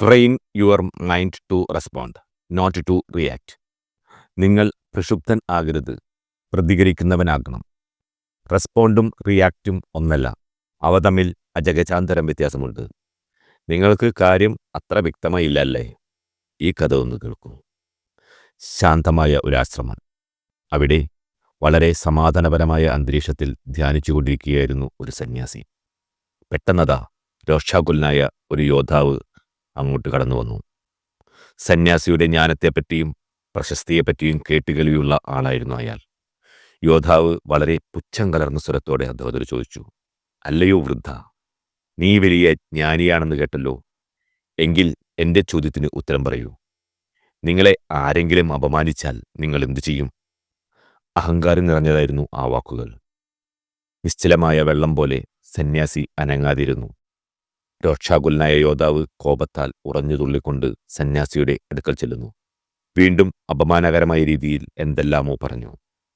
Train your mind to respond not to react നിങ്ങൾ പ്രക്ഷുബ്ധൻ ആകരുത് പ്രതികരിക്കുന്നവനാകണം. റെസ്പോണ്ടും റിയാക്റ്റും ഒന്നല്ല. അവ തമ്മിൽ അജഗചാന്തരം വ്യത്യാസമുണ്ട്. നിങ്ങൾക്ക് കാര്യം അത്ര വ്യക്തമായില്ല അല്ലേ ഈ കഥ ഒന്ന് കേൾക്കൂ. ശാന്തമായ ഒരാശ്രമം അവിടെ വളരെ സമാധാനപരമായ അന്തരീക്ഷത്തിൽ ധ്യാനിച്ചുകൊണ്ടിരിക്കുകയായിരുന്നു ഒരു സന്യാസി. പെട്ടെന്നതാ രോഷാകുലനായ ഒരു യോദ്ധാവ് അങ്ങോട്ട് കടന്നു വന്നു. സന്യാസിയുടെ ജ്ഞാനത്തെപ്പറ്റിയും പ്രശസ്തിയെപ്പറ്റിയും കേട്ടുകേൾവിയുള്ള ആളായിരുന്നു അയാൾ. യോദ്ധാവ് വളരെ പുച്ഛം കലർന്ന സ്വരത്തോടെ അദ്ദേഹത്തോട് ചോദിച്ചു അല്ലയോ വൃദ്ധ നീ വലിയ ജ്ഞാനിയാണെന്ന് കേട്ടല്ലോ. എങ്കിൽ എന്റെ ചോദ്യത്തിന് ഉത്തരം പറയൂ. നിങ്ങളെ ആരെങ്കിലും അപമാനിച്ചാൽ നിങ്ങൾ എന്തു ചെയ്യും? അഹങ്കാരം നിറഞ്ഞതായിരുന്നു ആ വാക്കുകൾ. നിശ്ചലമായ വെള്ളം പോലെ സന്യാസി അനങ്ങാതിരുന്നു. രോക്ഷാകുലനായ യോദ്ധാവ് കോപത്താൽ ഉറഞ്ഞു തുള്ളിക്കൊണ്ട് സന്യാസിയുടെ അടുക്കൽ ചെല്ലുന്നു. വീണ്ടും അപമാനകരമായ രീതിയിൽ എന്തെല്ലാമോ പറഞ്ഞു.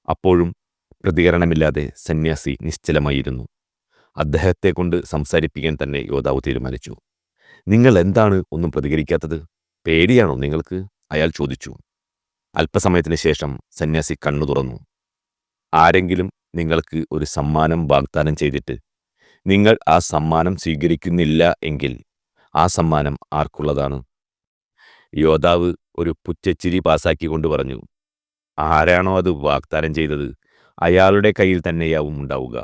അപ്പോഴും പ്രതികരണമില്ലാതെ സന്യാസി നിശ്ചലമായിരുന്നു. അദ്ദേഹത്തെ കൊണ്ട് സംസാരിപ്പിക്കാൻ തന്നെ യോദ്ധാവ് തീരുമാനിച്ചു. നിങ്ങൾ എന്താണ് ഒന്നും പ്രതികരിക്കാത്തത്? പേടിയാണോ നിങ്ങൾക്ക്? അയാൾ ചോദിച്ചു. അല്പസമയത്തിന് ശേഷം സന്യാസി കണ്ണു തുറന്നു. ആരെങ്കിലും നിങ്ങൾക്ക് ഒരു സമ്മാനം വാഗ്ദാനം ചെയ്തിട്ട് നിങ്ങൾ ആ സമ്മാനം സ്വീകരിക്കുന്നില്ല എങ്കിൽ ആ സമ്മാനം ആർക്കുള്ളതാണ്? യോദ്ധാവ് ഒരു പുച്ചച്ചിരി പാസാക്കിക്കൊണ്ട് പറഞ്ഞു ആരാണോ അത് വാഗ്ദാനം ചെയ്തത് അയാളുടെ കയ്യിൽ തന്നെയാവും ഉണ്ടാവുക.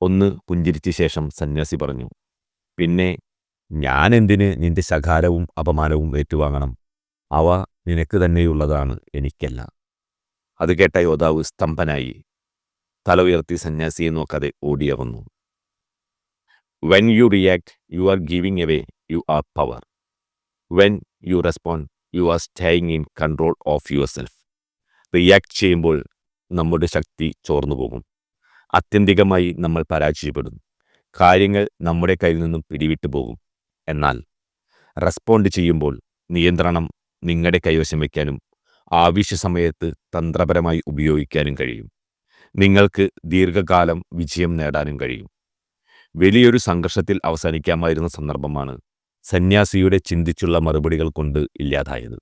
ഒന്ന് പുഞ്ചിരിച്ച ശേഷം സന്യാസി പറഞ്ഞു പിന്നെ ഞാൻ എന്തിന് നിന്റെ ശകാരവും അപമാനവും ഏറ്റുവാങ്ങണം? അവ നിനക്ക് തന്നെയുള്ളതാണ് എനിക്കല്ല. അത് കേട്ട യോദ്ധാവ് സ്തംഭനായി തല ഉയർത്തി സന്യാസിയെ നോക്കാതെ ഓടിയവന്നു when you react you are giving away your power when you respond you are staying in control of yourself react ചെയ്യുമ്പോൾ നമ്മുടെ ശക്തി ചോർന്നു പോകും. ആത്യന്തികമായി നമ്മൾ പരാജയപ്പെടും കാര്യങ്ങൾ നമ്മുടെ കയ്യിൽ നിന്നും പിടിവിട്ടു പോകും. എന്നാൽ റെസ്പോണ്ട് ചെയ്യുമ്പോൾ നിയന്ത്രണം നിങ്ങളുടെ കൈവശം വയ്ക്കാനും ആവശ്യ സമയത്ത് തന്ത്രപരമായി ഉപയോഗിക്കാനും കഴിയും. നിങ്ങൾക്ക് ദീർഘകാലം വിജയം നേടാനും കഴിയും. വലിയൊരു സംഘർഷത്തിൽ അവസാനിക്കാമായിരുന്ന സന്ദർഭമാണ് സന്യാസിയുടെ ചിന്തിച്ചുള്ള മറുപടികൾ കൊണ്ട് ഇല്ലാതായത്.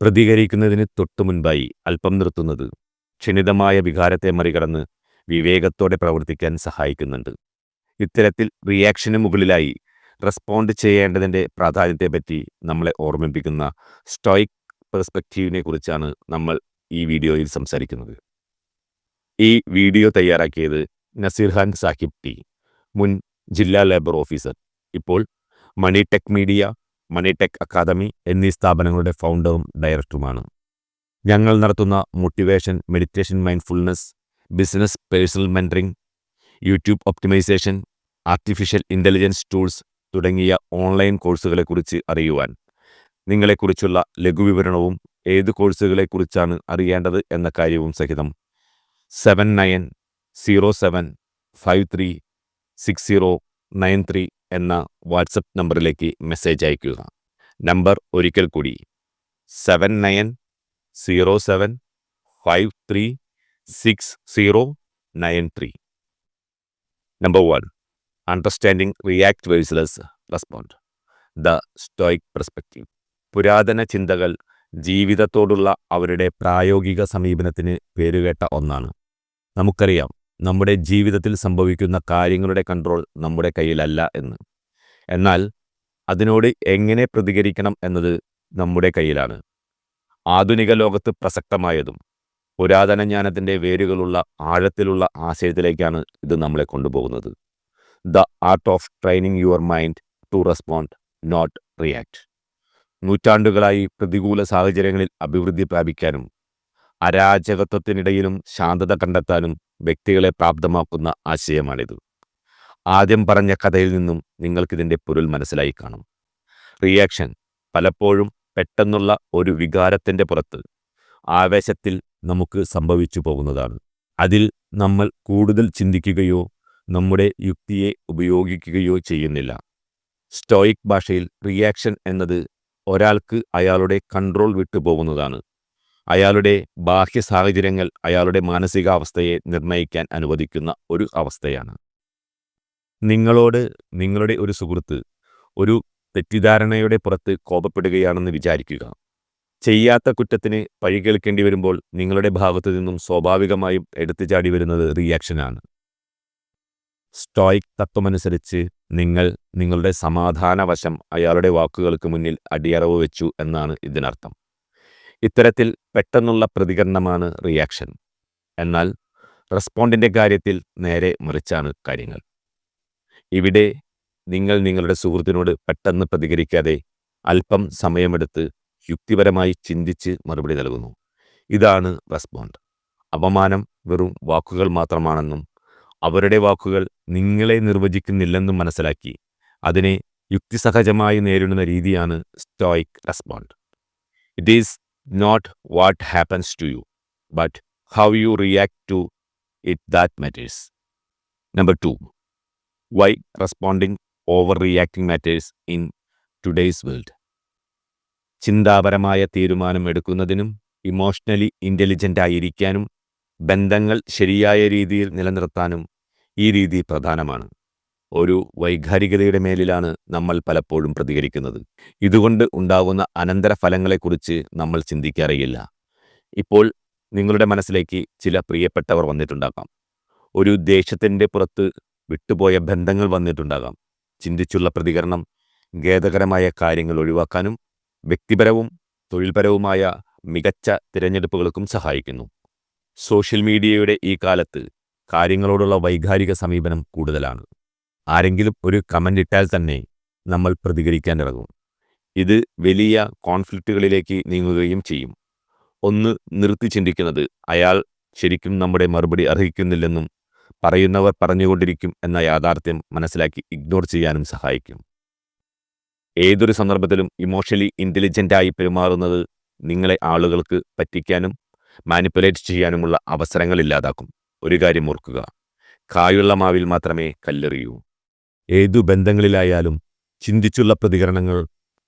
പ്രതികരിക്കുന്നതിന് തൊട്ടു മുൻപായി അല്പം നിർത്തുന്നത് ക്ഷണിതമായ വികാരത്തെ മറികടന്ന് വിവേകത്തോടെ പ്രവർത്തിക്കാൻ സഹായിക്കുന്നുണ്ട്. ഇത്തരത്തിൽ റിയാക്ഷന് മുകളിലായി റെസ്പോണ്ട് ചെയ്യേണ്ടതിന്റെ പ്രാധാന്യത്തെപ്പറ്റി നമ്മളെ ഓർമ്മിപ്പിക്കുന്ന സ്റ്റോയിക് പെർസ്പെക്റ്റീവിനെ കുറിച്ചാണ് നമ്മൾ ഈ വീഡിയോയിൽ സംസാരിക്കുന്നത്. ഈ വീഡിയോ തയ്യാറാക്കിയത് നസീർ ഖാൻ സാഹിബ് ടി. മുൻ ജില്ലാ ലേബർ ഓഫീസർ. ഇപ്പോൾ മണിടെക് മീഡിയ മണിടെക് അക്കാദമി എന്നീ സ്ഥാപനങ്ങളുടെ ഫൗണ്ടറും ഡയറക്ടറുമാണ്. ഞങ്ങൾ നടത്തുന്ന motivation meditation mindfulness business personal mentoring YouTube optimisation artificial intelligence tools തുടങ്ങിയ ഓൺലൈൻ കോഴ്സുകളെക്കുറിച്ച് അറിയുവാൻ. നിങ്ങളെക്കുറിച്ചുള്ള ലഘുവിവരണവും ഏത് കോഴ്സുകളെക്കുറിച്ചാണ് അറിയേണ്ടത് എന്ന കാര്യവും സഹിതം. Seven nine zero seven five three six zero nine three എന്ന വാട്സപ്പ് നമ്പറിലേക്ക് മെസ്സേജ് അയയ്ക്കുക. നമ്പർ ഒരിക്കൽ കൂടി. Seven nine zero seven five three six zero nine three. Number one understanding react versus respond the stoic perspective പുരാതന ചിന്തകൾ ജീവിതത്തോടുള്ള അവരുടെ പ്രായോഗിക സമീപനത്തിന് പേരുകേട്ട ഒന്നാണ്. നമുക്കറിയാം നമ്മുടെ ജീവിതത്തിൽ സംഭവിക്കുന്ന കാര്യങ്ങളുടെ കൺട്രോൾ നമ്മുടെ കയ്യിലല്ല എന്ന്. എന്നാൽ അതിനോട് എങ്ങനെ പ്രതികരിക്കണം എന്നത് നമ്മുടെ കയ്യിലാണ്. ആധുനിക ലോകത്ത് പ്രസക്തമായതും പുരാതന ജ്ഞാനത്തിന്റെ വേരുകളുള്ള ആഴത്തിലുള്ള ആശയത്തിലേക്കാണ് ഇത് നമ്മളെ കൊണ്ടുപോകുന്നത്. The art of training your mind to respond not react നൂറ്റാണ്ടുകളായി പ്രതികൂല സാഹചര്യങ്ങളിൽ അഭിവൃദ്ധി പ്രാപിക്കാനും അരാജകത്വത്തിനിടയിലും ശാന്തത കണ്ടെത്താനും വ്യക്തികളെ പ്രാപ്തമാക്കുന്ന ആശയമാണിത്. ആദ്യം പറഞ്ഞ കഥയിൽ നിന്നും നിങ്ങൾക്കിതിന്റെ പൊരുൾ മനസ്സിലായി കാണും. റിയാക്ഷൻ പലപ്പോഴും പെട്ടെന്നുള്ള ഒരു വികാരത്തിന്റെ പുറത്ത് ആവേശത്തിൽ നമുക്ക് സംഭവിച്ചു പോകുന്നതാണ്. അതിൽ നമ്മൾ കൂടുതൽ ചിന്തിക്കുകയോ നമ്മുടെ യുക്തിയെ ഉപയോഗിക്കുകയോ ചെയ്യുന്നില്ല. സ്റ്റോയിക് ഭാഷയിൽ റിയാക്ഷൻ എന്നത് ഒരാൾക്ക് അയാളുടെ കൺട്രോൾ വിട്ടുപോകുന്നതാണ്. അയാളുടെ ബാഹ്യ സാഹചര്യങ്ങൾ അയാളുടെ മാനസികാവസ്ഥയെ നിർണയിക്കാൻ അനുവദിക്കുന്ന ഒരു അവസ്ഥയാണ്. നിങ്ങളോട് നിങ്ങളുടെ ഒരു സുഹൃത്ത് ഒരു തെറ്റിദ്ധാരണയുടെ പുറത്ത് കോപപ്പെടുകയാണെന്ന് വിചാരിക്കുക. ചെയ്യാത്ത കുറ്റത്തിന് പഴി കേൾക്കേണ്ടി വരുമ്പോൾ നിങ്ങളുടെ ഭാഗത്തു നിന്നും സ്വാഭാവികമായും എടുത്തുചാടി വരുന്നത് റിയാക്ഷനാണ് സ്റ്റോയിക് തത്വമനുസരിച്ച് നിങ്ങൾ നിങ്ങളുടെ സമാധാനവശം അയാളുടെ വാക്കുകൾക്ക് മുന്നിൽ അടിയറവ് വെച്ചു എന്നാണ് ഇതിനർത്ഥം. ഇത്തരത്തിൽ പെട്ടെന്നുള്ള പ്രതികരണമാണ് റിയാക്ഷൻ എന്നാൽ റെസ്പോണ്ടിന്റെ കാര്യത്തിൽ നേരെ മറിച്ചാണ് കാര്യങ്ങൾ. ഇവിടെ നിങ്ങൾ നിങ്ങളുടെ സുഹൃത്തിനോട് പെട്ടെന്ന് പ്രതികരിക്കാതെ അല്പം സമയമെടുത്ത് യുക്തിപരമായി ചിന്തിച്ച് മറുപടി നൽകുന്നു. ഇതാണ് റെസ്പോണ്ട് അപമാനം വെറും വാക്കുകൾ മാത്രമാണെന്നും അവരുടെ വാക്കുകൾ നിങ്ങളെ നിർവചിക്കുന്നില്ലെന്നും മനസ്സിലാക്കി അതിനെ യുക്തിസഹജമായി നേരിടുന്ന രീതിയാണ് stoic respond it is not what happens to you but how you react to it that matters number two why responding over reacting matters in today's world ചിന്താപരമായ തീരുമാനം എടുക്കുന്നതിനും ഇമോഷണലി ഇന്റലിജന്റ് ആയിരിക്കാനും ബന്ധങ്ങൾ ശരിയായ രീതിയിൽ നിലനിർത്താനും ഈ രീതി പ്രധാനമാണ്. ഒരു വൈകാരികതയുടെ മേലിലാണ് നമ്മൾ പലപ്പോഴും പ്രതികരിക്കുന്നത്. ഇതുകൊണ്ട് ഉണ്ടാകുന്ന അനന്തരഫലങ്ങളെക്കുറിച്ച് നമ്മൾ ചിന്തിക്കാറിയില്ല. ഇപ്പോൾ നിങ്ങളുടെ മനസ്സിലേക്ക് ചില പ്രിയപ്പെട്ടവർ വന്നിട്ടുണ്ടാകാം. ഒരു ദേശത്തിന്റെ പുറത്ത് വിട്ടുപോയ ബന്ധങ്ങൾ വന്നിട്ടുണ്ടാകാം. ചിന്തിച്ചുള്ള പ്രതികരണം ഖേദകരമായ കാര്യങ്ങൾ ഒഴിവാക്കാനും വ്യക്തിപരവും തൊഴിൽപരവുമായ മികച്ച തിരഞ്ഞെടുപ്പുകൾക്കും സഹായിക്കുന്നു. സോഷ്യൽ മീഡിയയുടെ ഈ കാലത്ത് കാര്യങ്ങളോടുള്ള വൈകാരിക സമീപനം കൂടുതലാണ്. ആരെങ്കിലും ഒരു കമന്റ് ഇട്ടാൽ തന്നെ നമ്മൾ പ്രതികരിക്കാൻ ഇറങ്ങും ഇത് വലിയ കോൺഫ്ലിക്റ്റുകളിലേക്ക് നീങ്ങുകയും ചെയ്യും. ഒന്ന് നിർത്തി ചിന്തിക്കുന്നത് അയാൾ ശരിക്കും നമ്മുടെ മറുപടി അർഹിക്കുന്നില്ലെന്നും പറയുന്നവർ പറഞ്ഞുകൊണ്ടിരിക്കും എന്ന യാഥാർത്ഥ്യം മനസ്സിലാക്കി ഇഗ്നോർ ചെയ്യാനും സഹായിക്കും. ഏതൊരു സന്ദർഭത്തിലും ഇമോഷണലി ഇന്റലിജന്റായി പെരുമാറുന്നത് നിങ്ങളെ ആളുകൾക്ക് പറ്റിക്കാനും മാനിപ്പുലേറ്റ് ചെയ്യാനുമുള്ള അവസരങ്ങൾ ഇല്ലാതാക്കും. ഒരു കാര്യം ഓർക്കുക കായുള്ള മാവിൽ മാത്രമേ കല്ലെറിയൂ. ഏതു ബന്ധങ്ങളിലായാലും ചിന്തിച്ചുള്ള പ്രതികരണങ്ങൾ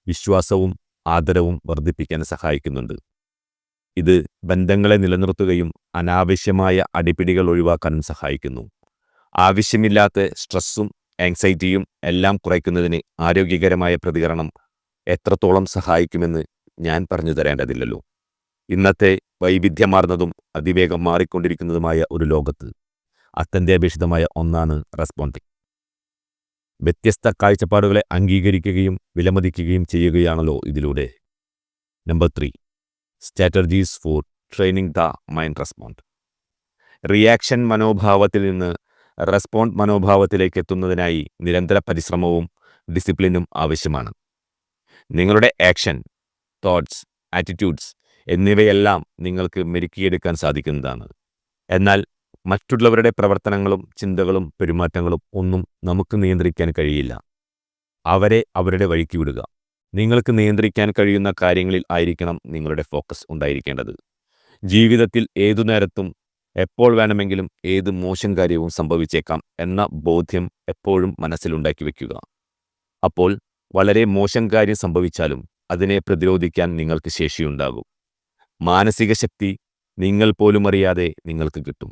വിശ്വാസവും ആദരവും വർദ്ധിപ്പിക്കാൻ സഹായിക്കുന്നുണ്ട്. ഇത് ബന്ധങ്ങളെ നിലനിർത്തുകയും അനാവശ്യമായ അടിപിടികൾ ഒഴിവാക്കാനും സഹായിക്കുന്നു. ആവശ്യമില്ലാത്ത സ്ട്രെസ്സും ആങ്സൈറ്റിയും എല്ലാം കുറയ്ക്കുന്നതിന് ആരോഗ്യകരമായ പ്രതികരണം എത്രത്തോളം സഹായിക്കുമെന്ന് ഞാൻ പറഞ്ഞു തരേണ്ടതില്ലല്ലോ. ഇന്നത്തെ വൈവിധ്യമാർന്നതും അതിവേഗം മാറിക്കൊണ്ടിരിക്കുന്നതുമായ ഒരു ലോകത്ത് അത്യന്താപേക്ഷിതമായ ഒന്നാണ് റെസ്പോണ്ടിങ്. വ്യത്യസ്ത കാഴ്ചപ്പാടുകളെ അംഗീകരിക്കുകയും വിലമതിക്കുകയും ചെയ്യുകയാണല്ലോ ഇതിലൂടെ. Number three. Strategies for training the mind respond. Reaction മനോഭാവത്തിൽ നിന്ന് റെസ്പോണ്ട് മനോഭാവത്തിലേക്ക് എത്തുന്നതിനായി നിരന്തര പരിശ്രമവും ഡിസിപ്ലിനും ആവശ്യമാണ്. നിങ്ങളുടെ ആക്ഷൻ തോട്ട്സ് ആറ്റിറ്റ്യൂഡ്സ് എന്നിവയെല്ലാം നിങ്ങൾക്ക് മെരുക്കിയെടുക്കാൻ സാധിക്കുന്നതാണ്. എന്നാൽ മറ്റുള്ളവരുടെ പ്രവർത്തനങ്ങളും ചിന്തകളും പെരുമാറ്റങ്ങളും ഒന്നും നമുക്ക് നിയന്ത്രിക്കാൻ കഴിയില്ല. അവരെ അവരുടെ വഴിക്ക് വിടുക. നിങ്ങൾക്ക് നിയന്ത്രിക്കാൻ കഴിയുന്ന കാര്യങ്ങളിൽ ആയിരിക്കണം നിങ്ങളുടെ ഫോക്കസ് ഉണ്ടായിരിക്കേണ്ടത്. ജീവിതത്തിൽ ഏതു നേരത്തും എപ്പോൾ വേണമെങ്കിലും ഏത് മോശം കാര്യവും സംഭവിച്ചേക്കാം എന്ന ബോധ്യം എപ്പോഴും മനസ്സിലുണ്ടാക്കി വയ്ക്കുക അപ്പോൾ വളരെ മോശം കാര്യം സംഭവിച്ചാലും അതിനെ പ്രതിരോധിക്കാൻ നിങ്ങൾക്ക് ശേഷിയുണ്ടാകും. മാനസിക ശക്തി നിങ്ങൾ പോലും അറിയാതെ നിങ്ങൾക്ക് കിട്ടും.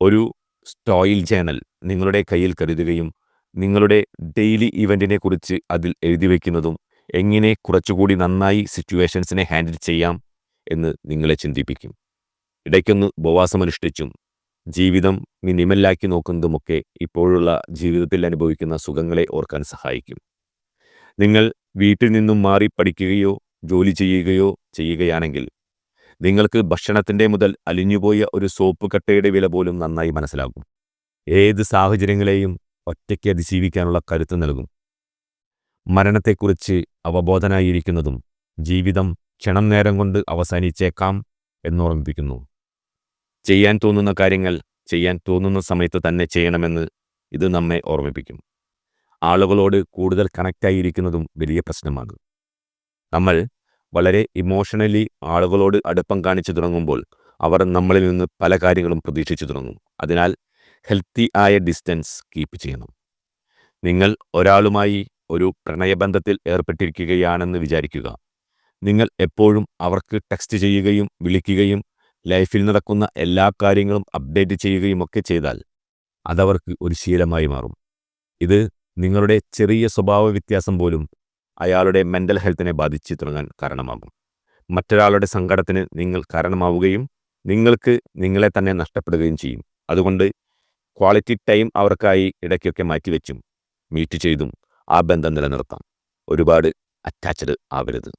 ഒരു സ്റ്റോയിൽ ചാനൽ നിങ്ങളുടെ കയ്യിൽ കരുതുകയും നിങ്ങളുടെ ഡെയിലി ഇവന്റിനെ കുറിച്ച് അതിൽ എഴുതി വയ്ക്കുന്നതും എങ്ങനെ കുറച്ചുകൂടി നന്നായി സിറ്റുവേഷൻസിനെ ഹാൻഡിൽ ചെയ്യാം എന്ന് നിങ്ങളെ ചിന്തിപ്പിക്കും. ഇടയ്ക്കൊന്ന് ഉപവാസമനുഷ്ഠിച്ചും ജീവിതം മിനിമലാക്കി നോക്കുന്നതുമൊക്കെ ഇപ്പോഴുള്ള ജീവിതത്തിൽ അനുഭവിക്കുന്ന സുഖങ്ങളെ ഓർക്കാൻ സഹായിക്കും. നിങ്ങൾ വീട്ടിൽ നിന്നും മാറി പഠിക്കുകയോ ജോലി ചെയ്യുകയോ ചെയ്യുകയാണെങ്കിൽ നിങ്ങൾക്ക് ഭക്ഷണത്തിന്റെ മുതൽ അലിഞ്ഞുപോയ ഒരു സോപ്പ് കട്ടയുടെ വില പോലും നന്നായി മനസ്സിലാകും. ഏത് സാഹചര്യങ്ങളെയും ഒറ്റയ്ക്ക് അതിജീവിക്കാനുള്ള കരുത്ത് നൽകും. മരണത്തെക്കുറിച്ച് അവബോധനായിരിക്കുന്നതും ജീവിതം ക്ഷണം നേരം കൊണ്ട് അവസാനിച്ചേക്കാം എന്നോർമ്മിപ്പിക്കുന്നു. ചെയ്യാൻ തോന്നുന്ന കാര്യങ്ങൾ ചെയ്യാൻ തോന്നുന്ന സമയത്ത് തന്നെ ചെയ്യണമെന്ന് ഇത് നമ്മെ ഓർമ്മിപ്പിക്കും. ആളുകളോട് കൂടുതൽ കണക്റ്റായിരിക്കുന്നതും വലിയ പ്രശ്നമാകും നമ്മൾ വളരെ ഇമോഷണലി ആളുകളോട് അടുപ്പം കാണിച്ചു തുടങ്ങുമ്പോൾ അവർ നമ്മളിൽ നിന്ന് പല കാര്യങ്ങളും പ്രതീക്ഷിച്ചു തുടങ്ങും. അതിനാൽ ഹെൽത്തി ആയ ഡിസ്റ്റൻസ് കീപ്പ് ചെയ്യണം. നിങ്ങൾ ഒരാളുമായി ഒരു പ്രണയബന്ധത്തിൽ ഏർപ്പെട്ടിരിക്കുകയാണെന്ന് വിചാരിക്കുക. നിങ്ങൾ എപ്പോഴും അവർക്ക് ടെക്സ്റ്റ് ചെയ്യുകയും വിളിക്കുകയും ലൈഫിൽ നടക്കുന്ന എല്ലാ കാര്യങ്ങളും അപ്ഡേറ്റ് ചെയ്യുകയും ഒക്കെ ചെയ്താൽ അതവർക്ക് ഒരു ശീലമായി മാറും. ഇത് നിങ്ങളുടെ ചെറിയ സ്വഭാവ വ്യത്യാസം പോലും അയാളുടെ മെന്റൽ ഹെൽത്തിനെ ബാധിച്ചു തുടങ്ങാൻ കാരണമാകും. മറ്റൊരാളുടെ സങ്കടത്തിന് നിങ്ങൾ കാരണമാവുകയും നിങ്ങൾക്ക് നിങ്ങളെ തന്നെ നഷ്ടപ്പെടുകയും ചെയ്യും. അതുകൊണ്ട് ക്വാളിറ്റി ടൈം അവർക്കായി ഇടയ്ക്കൊക്കെ മാറ്റിവെച്ചും മീറ്റ് ചെയ്തും ആ ബന്ധം നിലനിർത്താം. ഒരുപാട് അറ്റാച്ച്ഡ് ആവരുത്.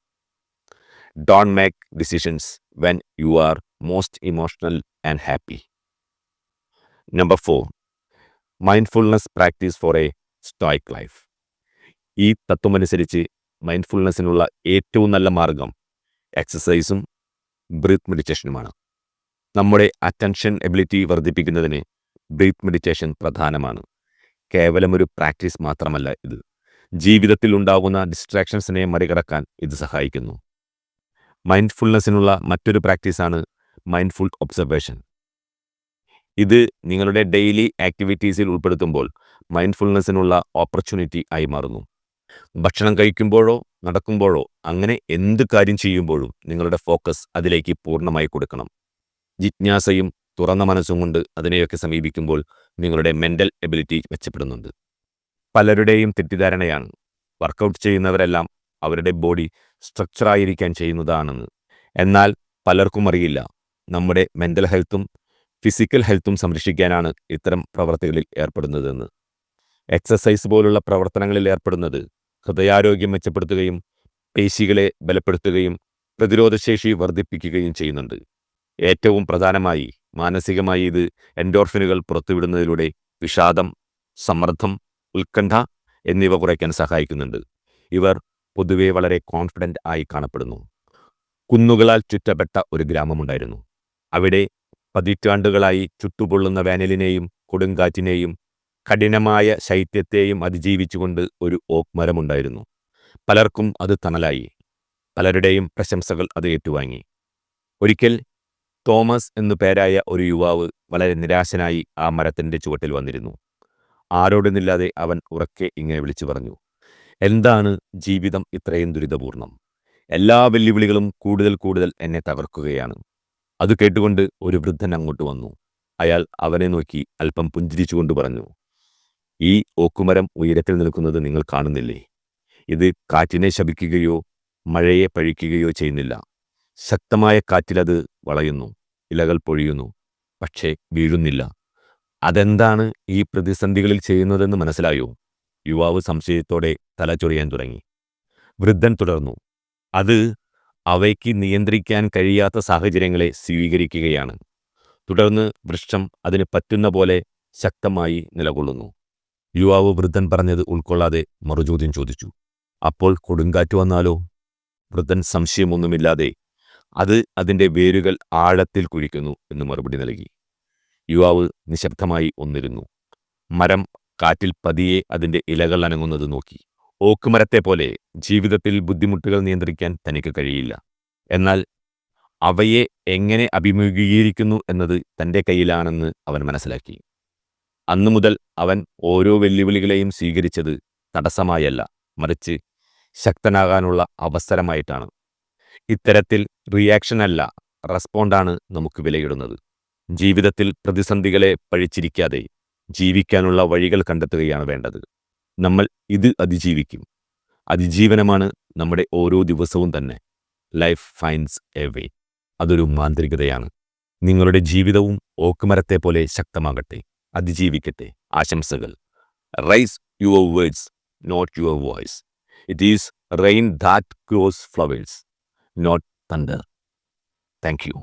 Don't make decisions when you are most emotional and happy number four mindfulness practice for a stoic life ഈ തത്വമനുസരിച്ച് മൈൻഡ്ഫുൾനെസ്സിനുള്ള ഏറ്റവും നല്ല മാർഗം എക്സസൈസും ബ്രീത്ത് മെഡിറ്റേഷനുമാണ് നമ്മുടെ അറ്റൻഷൻ എബിലിറ്റി വർദ്ധിപ്പിക്കുന്നതിന് ബ്രീത്ത് മെഡിറ്റേഷൻ പ്രധാനമാണ്. കേവലം ഒരു പ്രാക്ടീസ് മാത്രമല്ല ഇത്. ജീവിതത്തിൽ ഉണ്ടാകുന്ന ഡിസ്ട്രാക്ഷൻസിനെ മറികടക്കാൻ ഇത് സഹായിക്കുന്നു. മൈൻഡ്ഫുൾനെസ്സിനുള്ള മറ്റൊരു പ്രാക്ടീസാണ് മൈൻഡ്ഫുൾ ഒബ്സർവേഷൻ ഇത് നിങ്ങളുടെ ഡെയിലി ആക്ടിവിറ്റീസിൽ ഉൾപ്പെടുത്തുമ്പോൾ മൈൻഡ്ഫുൾനെസ്സിനുള്ള ഓപ്പർച്യൂണിറ്റി ആയി മാറുന്നു. ഭക്ഷണം കഴിക്കുമ്പോഴോ നടക്കുമ്പോഴോ അങ്ങനെ എന്ത് കാര്യം ചെയ്യുമ്പോഴും നിങ്ങളുടെ ഫോക്കസ് അതിലേക്ക് പൂർണമായി കൊടുക്കണം. ജിജ്ഞാസയും തുറന്ന മനസ്സും കൊണ്ട് അതിനെയൊക്കെ സമീപിക്കുമ്പോൾ നിങ്ങളുടെ മെന്റൽ എബിലിറ്റി മെച്ചപ്പെടുന്നുണ്ട്. പലരുടെയും തെറ്റിദ്ധാരണയാണ്. വർക്കൗട്ട് ചെയ്യുന്നവരെല്ലാം അവരുടെ ബോഡി സ്ട്രക്ചറായിരിക്കാൻ ചെയ്യുന്നതാണെന്ന്. എന്നാൽ പലർക്കും അറിയില്ല. നമ്മുടെ മെന്റൽ ഹെൽത്തും ഫിസിക്കൽ ഹെൽത്തും സംരക്ഷിക്കാനാണ് ഇത്തരം പ്രവർത്തികളിൽ ഏർപ്പെടുന്നതെന്ന്. എക്സസൈസ് പോലുള്ള പ്രവർത്തനങ്ങളിൽ ഏർപ്പെടുന്നത് ഹൃദയാരോഗ്യം മെച്ചപ്പെടുത്തുകയും പേശികളെ ബലപ്പെടുത്തുകയും പ്രതിരോധശേഷി വർദ്ധിപ്പിക്കുകയും ചെയ്യുന്നുണ്ട്. ഏറ്റവും പ്രധാനമായി മാനസികമായി ഇത് എൻഡോർഫിനുകൾ പുറത്തുവിടുന്നതിലൂടെ വിഷാദം സമ്മർദ്ദം ഉത്കണ്ഠ എന്നിവ കുറയ്ക്കാൻ സഹായിക്കുന്നുണ്ട്. ഇവർ പൊതുവെ വളരെ കോൺഫിഡന്റ് ആയി കാണപ്പെടുന്നു. കുന്നുകളാൽ ചുറ്റപ്പെട്ട ഒരു ഗ്രാമമുണ്ടായിരുന്നു. അവിടെ പതിറ്റാണ്ടുകളായി ചുട്ടുപൊള്ളുന്ന വേനലിനെയും കൊടുങ്കാറ്റിനെയും കഠിനമായ ശൈത്യത്തെയും അതിജീവിച്ചുകൊണ്ട് ഒരു ഓക്ക് മരമുണ്ടായിരുന്നു പലർക്കും അത് തണലായി. പലരുടെയും പ്രശംസകൾ അത് ഏറ്റുവാങ്ങി. ഒരിക്കൽ തോമസ് എന്നു പേരായ ഒരു യുവാവ് വളരെ നിരാശനായി ആ മരത്തിന്റെ ചുവട്ടിൽ വന്നിരുന്നു. ആരോടുന്നില്ലാതെ അവൻ ഉറക്കെ ഇങ്ങനെ വിളിച്ചു പറഞ്ഞു എന്താണ് ജീവിതം ഇത്രയും ദുരിതപൂർണം? എല്ലാ വെല്ലുവിളികളും കൂടുതൽ കൂടുതൽ എന്നെ തകർക്കുകയാണ് അത് കേട്ടുകൊണ്ട് ഒരു വൃദ്ധൻ അങ്ങോട്ട് വന്നു. അയാൾ അവനെ നോക്കി അല്പം പുഞ്ചിരിച്ചുകൊണ്ട് പറഞ്ഞു ഈ ഓക്കുമരം ഉയരത്തിൽ നിൽക്കുന്നത് നിങ്ങൾ കാണുന്നില്ലേ? ഇത് കാറ്റിനെ ശപിക്കുകയോ മഴയെ പഴിക്കുകയോ ചെയ്യുന്നില്ല. ശക്തമായ കാറ്റിലത് വളയുന്നു ഇലകൾ പൊഴിയുന്നു പക്ഷേ വീഴുന്നില്ല. അതെന്താണ് ഈ പ്രതിസന്ധികളിൽ ചെയ്യുന്നതെന്ന് മനസ്സിലായോ? യുവാവ് സംശയത്തോടെ തല ചൊറിയാൻ തുടങ്ങി. വൃദ്ധൻ തുടർന്നു. അത് അവയ്ക്ക് നിയന്ത്രിക്കാൻ കഴിയാത്ത സാഹചര്യങ്ങളെ സ്വീകരിക്കുകയാണ്. തുടർന്ന് വൃക്ഷം അതിന് പറ്റുന്ന പോലെ ശക്തമായി നിലകൊള്ളുന്നു. യുവാവ് വൃദ്ധൻ പറഞ്ഞത് ഉൾക്കൊള്ളാതെ മറുചോദ്യം ചോദിച്ചു. അപ്പോൾ കൊടുങ്കാറ്റ് വന്നാലോ? വൃദ്ധൻ സംശയമൊന്നുമില്ലാതെ അത് അതിന്റെ വേരുകൾ ആഴത്തിൽ കുഴിക്കുന്നു എന്ന് മറുപടി നൽകി. യുവാവ് നിശബ്ദമായി ഒന്നിരുന്നു. മരം കാറ്റിൽ പതിയെ അതിന്റെ ഇലകൾ അനങ്ങുന്നത് നോക്കി. ഓക്കുമരത്തെ പോലെ ജീവിതത്തിൽ ബുദ്ധിമുട്ടുകൾ നിയന്ത്രിക്കാൻ തനിക്ക് കഴിയില്ല. എന്നാൽ അവയെ എങ്ങനെ അഭിമുഖീകരിക്കുന്നു എന്നത് തന്റെ കയ്യിലാണെന്ന് അവൻ മനസ്സിലാക്കി. അന്നു മുതൽ അവൻ ഓരോ വെല്ലുവിളികളെയും സ്വീകരിച്ചത് തടസ്സമായല്ല മറിച്ച് ശക്തനാകാനുള്ള അവസരമായിട്ടാണ്. ഇത്തരത്തിൽ റിയാക്ഷൻ അല്ല റെസ്പോണ്ടാണ് നമുക്ക് വിലയിടുന്നത്. ജീവിതത്തിൽ പ്രതിസന്ധികളെ പഴിച്ചിരിക്കാതെ ജീവിക്കാനുള്ള വഴികൾ കണ്ടെത്തുകയാണ് വേണ്ടത്. നമ്മൾ ഇത് അതിജീവിക്കും. അതിജീവനമാണ് നമ്മുടെ ഓരോ ദിവസവും തന്നെ. ലൈഫ് ഫൈൻസ് എ വേ അതൊരു മാന്ത്രികതയാണ്. നിങ്ങളുടെ ജീവിതവും ഓക്കുമരത്തെ പോലെ ശക്തമാകട്ടെ. അതിജീവിക്കട്ടെ. ആശംസകൾ. Raise your words not your voice it is rain that grows flowers not thunder thank you